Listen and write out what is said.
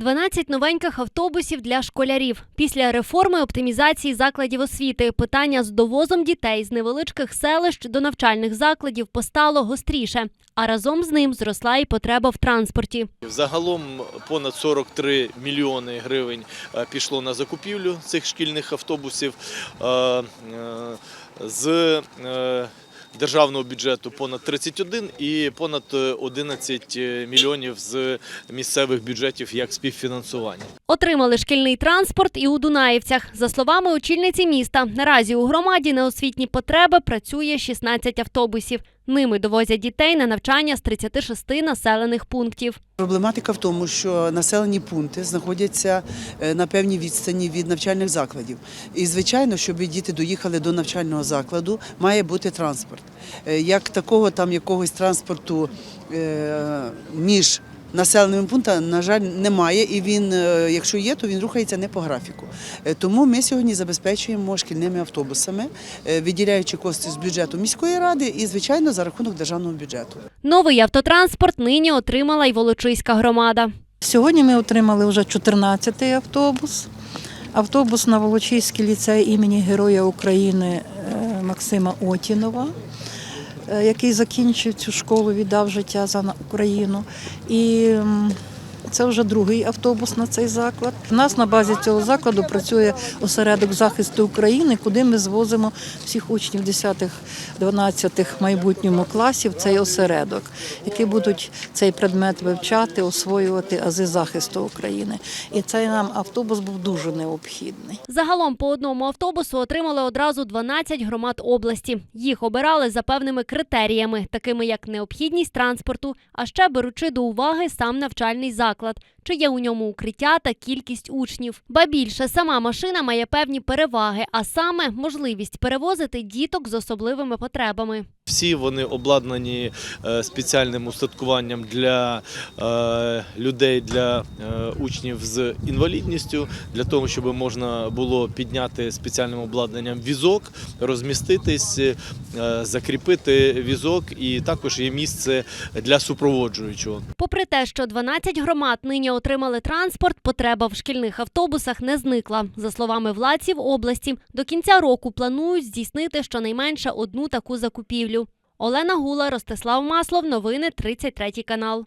12 новеньких автобусів для школярів. Після реформи оптимізації закладів освіти питання з довозом дітей з невеличких селищ до навчальних закладів постало гостріше, а разом з ним зросла і потреба в транспорті. Загалом понад 43 мільйони гривень е, пішло на закупівлю цих шкільних автобусів. Е, е, З державного бюджету понад 31 і понад е, 11 мільйонів з місцевих бюджетів як співфінансування. Отримали шкільний транспорт і у Дунаївцях. За словами очільниці міста, наразі у громаді на освітні потреби працює 16 автобусів. Ними довозять дітей на навчання з 36 населених пунктів. Проблематика в тому, що населені пункти знаходяться е, на певній відстані від навчальних закладів. І, звичайно, щоб діти доїхали до навчального закладу, має бути транспорт. Е, Як такого там якогось транспорту е, між населеними пунктами, на жаль, немає. І він, е, якщо є, то він рухається не по графіку. Е, Тому ми сьогодні забезпечуємо шкільними автобусами, е, виділяючи кошти з бюджету міської ради і, звичайно, за рахунок державного бюджету. Новий автотранспорт нині отримала й Волочиська громада. Сьогодні ми отримали вже 14-й автобус. Автобус на Волочиський ліцей імені Героя України Максима Отінова, який закінчив цю школу, віддав життя за Україну. І це вже другий автобус на цей заклад. У нас на базі цього закладу працює осередок захисту України, куди ми звозимо всіх учнів 10-12 майбутньому класів цей осередок, які будуть цей предмет вивчати, освоювати ази захисту України. І цей нам автобус був дуже необхідний. Загалом по одному автобусу отримали одразу 12 громад області. Їх обирали за певними критеріями, такими як необхідність транспорту, а ще беручи до уваги сам навчальний заклад, чи є у ньому укриття та кількість учнів. Ба більше сама машина має певні переваги, а саме можливість перевозити діток з особливими потребами. Всі вони обладнані е, спеціальним устаткуванням для е, людей, для е, учнів з інвалідністю, для того, щоб можна було підняти спеціальним обладнанням візок, розміститись, закріпити візок, і також є місце для супроводжуючого. Попри те, що 12 громад нині отримали транспорт, потреба в шкільних автобусах не зникла. За словами владців області, до кінця року планують здійснити щонайменше одну таку закупівлю. Олена Гула, Ростислав Маслов. Новини 33 канал.